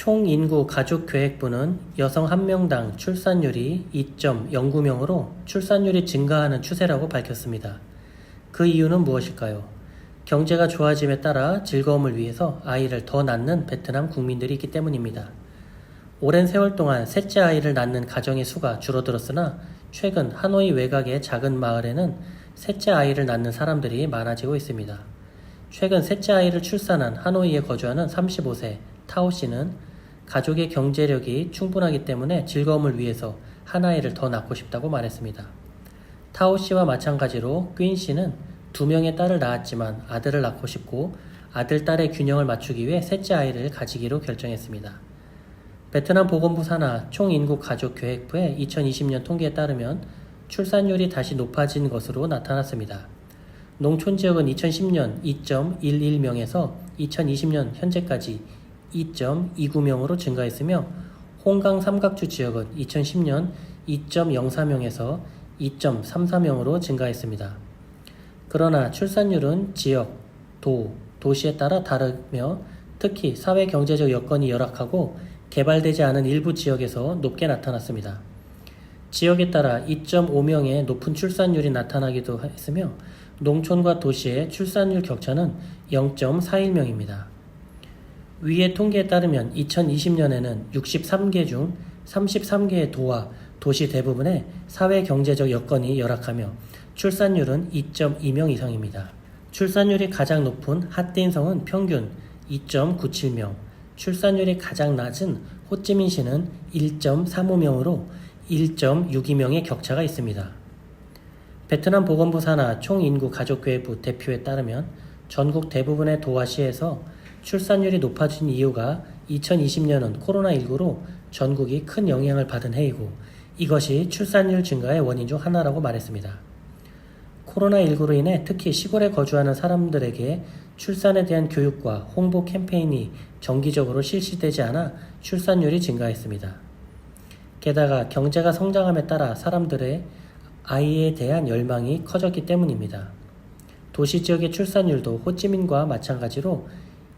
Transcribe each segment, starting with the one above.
총 인구 가족 계획부는 여성 1명당 출산율이 2.09명으로 출산율이 증가하는 추세라고 밝혔습니다. 그 이유는 무엇일까요? 경제가 좋아짐에 따라 즐거움을 위해서 아이를 더 낳는 베트남 국민들이 있기 때문입니다. 오랜 세월 동안 셋째 아이를 낳는 가정의 수가 줄어들었으나 최근 하노이 외곽의 작은 마을에는 셋째 아이를 낳는 사람들이 많아지고 있습니다. 최근 셋째 아이를 출산한 하노이에 거주하는 35세 타오 씨는 가족의 경제력이 충분하기 때문에 즐거움을 위해서 한 아이를 더 낳고 싶다고 말했습니다. 타오 씨와 마찬가지로 퀸 씨는 두 명의 딸을 낳았지만 아들을 낳고 싶고 아들, 딸의 균형을 맞추기 위해 셋째 아이를 가지기로 결정했습니다. 베트남 보건부 산하 총인구 가족 계획부의 2020년 통계에 따르면 출산율이 다시 높아진 것으로 나타났습니다. 농촌 지역은 2010년 2.11명에서 2020년 현재까지 2.29명으로 증가했으며 홍강 삼각주 지역은 2010년 2.04명에서 2.34명으로 증가했습니다. 그러나 출산율은 지역, 도, 도시에 따라 다르며 특히 사회 경제적 여건이 열악하고 개발되지 않은 일부 지역에서 높게 나타났습니다. 지역에 따라 2.5명의 높은 출산율이 나타나기도 했으며 농촌과 도시의 출산율 격차는 0.41명입니다. 위의 통계에 따르면 2020년에는 63개 중 33개의 도와 도시 대부분의 사회 경제적 여건이 열악하며 출산율은 2.2명 이상입니다. 출산율이 가장 높은 핫딘성은 평균 2.97명, 출산율이 가장 낮은 호찌민시는 1.35명으로 1.62명의 격차가 있습니다. 베트남 보건부 산하 총인구 가족계획부 대표에 따르면 전국 대부분의 도화시에서 출산율이 높아진 이유가 2020년은 코로나19로 전국이 큰 영향을 받은 해이고 이것이 출산율 증가의 원인 중 하나라고 말했습니다. 코로나19로 인해 특히 시골에 거주하는 사람들에게 출산에 대한 교육과 홍보 캠페인이 정기적으로 실시되지 않아 출산율이 증가했습니다. 게다가 경제가 성장함에 따라 사람들의 아이에 대한 열망이 커졌기 때문입니다. 도시 지역의 출산율도 호찌민과 마찬가지로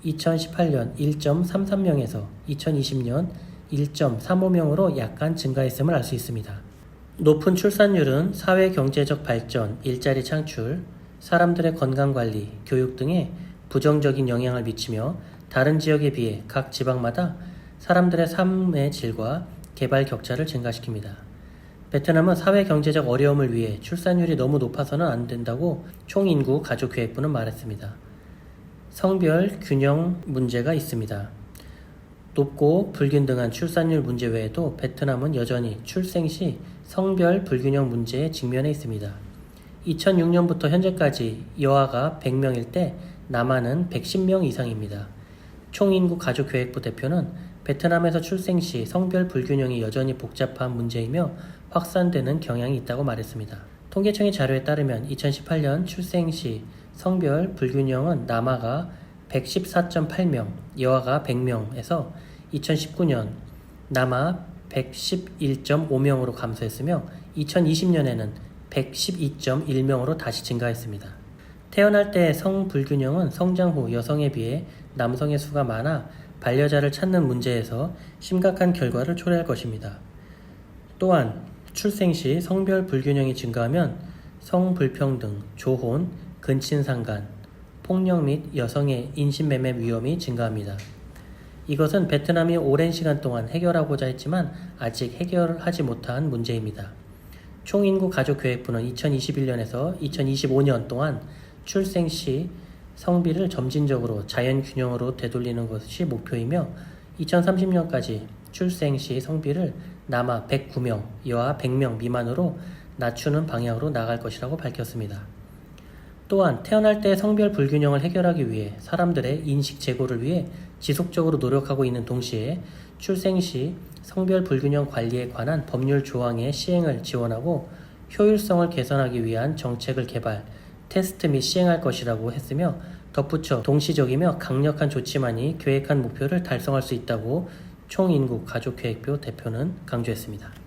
2018년 1.33명에서 2020년 1.35명으로 약간 증가했음을 알 수 있습니다. 높은 출산율은 사회 경제적 발전, 일자리 창출, 사람들의 건강 관리, 교육 등에 부정적인 영향을 미치며 다른 지역에 비해 각 지방마다 사람들의 삶의 질과 개발 격차를 증가시킵니다. 베트남은 사회 경제적 어려움을 위해 출산율이 너무 높아서는 안 된다고 총인구 가족 계획부는 말했습니다. 성별 균형 문제가 있습니다. 높고 불균등한 출산율 문제 외에도 베트남은 여전히 출생 시 성별 불균형 문제에 직면해 있습니다. 2006년부터 현재까지 여아가 100명일 때 남아는 110명 이상입니다. 총인구 가족계획부 대표는 베트남에서 출생 시 성별 불균형이 여전히 복잡한 문제이며 확산되는 경향이 있다고 말했습니다. 통계청의 자료에 따르면 2018년 출생 시 성별 불균형은 남아가 114.8명, 여아가 100명에서 2019년 남아 111.5명으로 감소했으며 2020년에는 112.1명으로 다시 증가했습니다. 태어날 때의 성불균형은 성장 후 여성에 비해 남성의 수가 많아 반려자를 찾는 문제에서 심각한 결과를 초래할 것입니다. 또한 출생 시 성별 불균형이 증가하면 성불평등, 조혼, 근친상간, 폭력 및 여성의 인신매매 위험이 증가합니다. 이것은 베트남이 오랜 시간 동안 해결하고자 했지만 아직 해결하지 못한 문제입니다. 총인구 가족계획부는 2021년에서 2025년 동안 출생 시 성비를 점진적으로 자연 균형으로 되돌리는 것이 목표이며 2030년까지 출생 시 성비를 남아 109명, 여아 100명 미만으로 낮추는 방향으로 나갈 것이라고 밝혔습니다. 또한 태어날 때 성별 불균형을 해결하기 위해 사람들의 인식 제고를 위해 지속적으로 노력하고 있는 동시에 출생 시 성별 불균형 관리에 관한 법률 조항의 시행을 지원하고 효율성을 개선하기 위한 정책을 개발, 테스트 및 시행할 것이라고 했으며 덧붙여 동시적이며 강력한 조치만이 계획한 목표를 달성할 수 있다고 총인구 가족계획표 대표는 강조했습니다.